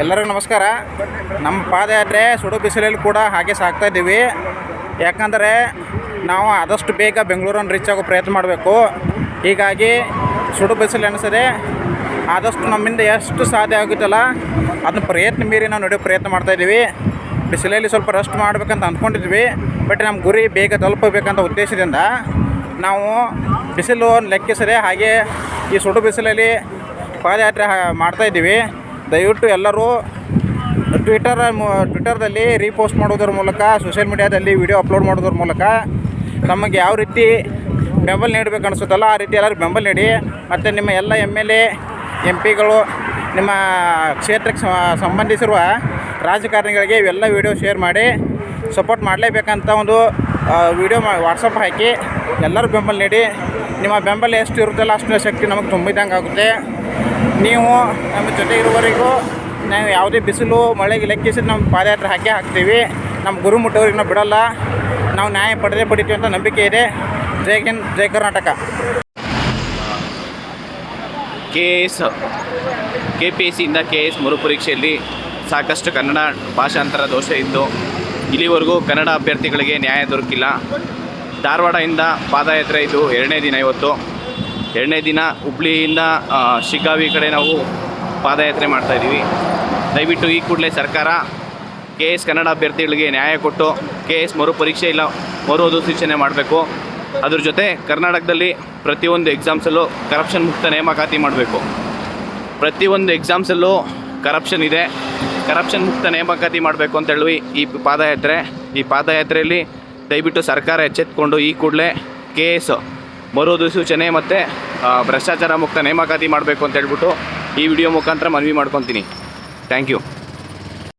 ಎಲ್ಲರಿಗೂ ನಮಸ್ಕಾರ. ನಮ್ಮ ಪಾದಯಾತ್ರೆ ಸುಡು ಬಿಸಿಲಲ್ಲಿ ಕೂಡ ಹಾಗೆ ಸಾಕ್ತಾ ಇದ್ದೀವಿ. ಯಾಕಂದರೆ ನಾವು ಆದಷ್ಟು ಬೇಗ ಬೆಂಗಳೂರನ್ನು ರೀಚ್ ಆಗೋ ಪ್ರಯತ್ನ ಮಾಡಬೇಕು. ಹೀಗಾಗಿ ಸುಡು ಬಿಸಿಲು ಅನಿಸದೆ ಆದಷ್ಟು ನಮ್ಮಿಂದ ಎಷ್ಟು ಸಾಧ್ಯ ಆಗುತ್ತಲ್ಲ ಅದನ್ನ ಪ್ರಯತ್ನ ಮೀರಿ ನಾವು ನಡೆಯೋ ಪ್ರಯತ್ನ ಮಾಡ್ತಾಯಿದ್ದೀವಿ ಬಿಸಿಲಲ್ಲಿ ಸ್ವಲ್ಪ ರೆಸ್ಟ್ ಮಾಡಬೇಕಂತ ಅಂದ್ಕೊಂಡಿದ್ವಿ ಬಟ್ ನಮ್ಮ ಗುರಿ ಬೇಗ ತಲುಪಬೇಕಂತ ಉದ್ದೇಶದಿಂದ ನಾವು ಬಿಸಿಲು ಲೆಕ್ಕಿಸದೆ ಹಾಗೆ ಈ ಸುಡು ಬಿಸಿಲಲ್ಲಿ ಪಾದಯಾತ್ರೆ ಮಾಡ್ತಾಯಿದ್ದೀವಿ ದಯವಿಟ್ಟು ಎಲ್ಲರೂ ಟ್ವಿಟರ್ ಟ್ವಿಟರ್ದಲ್ಲಿ ರೀಪೋಸ್ಟ್ ಮಾಡೋದ್ರ ಮೂಲಕ ಸೋಷಿಯಲ್ ಮೀಡಿಯಾದಲ್ಲಿ ವಿಡಿಯೋ ಅಪ್ಲೋಡ್ ಮಾಡೋದ್ರ ಮೂಲಕ ನಮಗೆ ಯಾವ ರೀತಿ ಬೆಂಬಲ ನೀಡಬೇಕು ಅನಿಸುತ್ತಲ್ಲ ಆ ರೀತಿ ಎಲ್ಲರೂ ಬೆಂಬಲ ನೀಡಿ. ಮತ್ತು ನಿಮ್ಮ ಎಲ್ಲ ಎಂ ಎಲ್ ಎ ಎಂ ಪಿಗಳು ನಿಮ್ಮ ಕ್ಷೇತ್ರಕ್ಕೆ ಸಂಬಂಧಿಸಿರುವ ರಾಜಕಾರಣಿಗಳಿಗೆ ಇವೆಲ್ಲ ವಿಡಿಯೋ ಶೇರ್ ಮಾಡಿ ಸಪೋರ್ಟ್ ಮಾಡಲೇಬೇಕಂತ ಒಂದು ವಿಡಿಯೋ ಮಾ ವಾಟ್ಸಪ್ ಹಾಕಿ ಎಲ್ಲರೂ ಬೆಂಬಲ ನೀಡಿ. ನಿಮ್ಮ ಬೆಂಬಲ ಎಷ್ಟು ಇರುತ್ತಲ್ಲ ಅಷ್ಟು ಶಕ್ತಿ ನಮಗೆ ತುಂಬಿದಂಗೆ ಆಗುತ್ತೆ ನೀವು ನಮ್ಮ ಜೊತೆ ಇರುವವರೆಗೂ ನಾವು ಯಾವುದೇ ಬಿಸಿಲು ಮಳೆಗೆ ಲೆಕ್ಕಿಸಿದ್ರೆ ನಮ್ಮ ಪಾದಯಾತ್ರೆ ಹಾಕೇ ಹಾಕ್ತೀವಿ. ನಮ್ಮ ಗುರು ಮುಟ್ಟೋರಿಗೆ ನಾವು ಬಿಡಲ್ಲ. ನಾವು ನ್ಯಾಯ ಪಡೆದೇ ಪಡಿತೀವಿ ಅಂತ ನಂಬಿಕೆ ಇದೆ. ಜೈ ಹಿಂದ್, ಜೈ Karnataka. K S K P S ಸಿಯಿಂದ K S ಮರುಪರೀಕ್ಷೆಯಲ್ಲಿ ಸಾಕಷ್ಟು ಕನ್ನಡ ಭಾಷಾಂತರ ದೋಷ ಇದ್ದು, ಇಲ್ಲಿವರೆಗೂ ಕನ್ನಡ ಅಭ್ಯರ್ಥಿಗಳಿಗೆ ನ್ಯಾಯ ದೊರಕಿಲ್ಲ. ಧಾರವಾಡದಿಂದ ಪಾದಯಾತ್ರೆ ಇದು ಎರಡನೇ ದಿನ ಇವತ್ತು. ಎರಡನೇ ದಿನ ಹುಬ್ಳಿಯಿಂದ ಶಿಗ್ಗಾವಿ ಕಡೆ ನಾವು ಪಾದಯಾತ್ರೆ ಮಾಡ್ತಾಯಿದ್ದೀವಿ ದಯವಿಟ್ಟು ಈ ಕೂಡಲೇ ಸರ್ಕಾರ ಕೆ ಎಸ್ ಕನ್ನಡ ಅಭ್ಯರ್ಥಿಗಳಿಗೆ ನ್ಯಾಯ ಕೊಟ್ಟು ಕೆ ಎಸ್ ಮರು ಪರೀಕ್ಷೆ ಇಲ್ಲ, ಮರು ಸೂಚನೆ ಮಾಡಬೇಕು. ಅದ್ರ ಜೊತೆ ಕರ್ನಾಟಕದಲ್ಲಿ ಪ್ರತಿಯೊಂದು ಎಕ್ಸಾಮ್ಸಲ್ಲೂ ಕರಪ್ಷನ್ ಮುಕ್ತ ನೇಮಕಾತಿ ಮಾಡಬೇಕು. ಪ್ರತಿಯೊಂದು ಎಕ್ಸಾಮ್ಸಲ್ಲೂ ಕರಪ್ಷನ್ ಇದೆ. ಕರಪ್ಷನ್ ಮುಕ್ತ ನೇಮಕಾತಿ ಮಾಡಬೇಕು ಅಂತ ಹೇಳಿ ಈ ಪಾದಯಾತ್ರೆ. ಈ ಪಾದಯಾತ್ರೆಯಲ್ಲಿ ದಯವಿಟ್ಟು ಸರ್ಕಾರ ಎಚ್ಚೆತ್ಕೊಂಡು ಈ ಕೂಡಲೇ ಕೆ ಎಸ್ ಮರು ಸೂಚನೆ ಮತ್ತು ಭ್ರಷ್ಟಾಚಾರ ಮುಕ್ತ ನೇಮಕಾತಿ ಮಾಡಬೇಕು ಅಂತ ಹೇಳ್ಬಿಟ್ಟು ಈ ವಿಡಿಯೋ ಮುಖಾಂತರ ಮನವಿ ಮಾಡ್ಕೊತೀನಿ. Thank you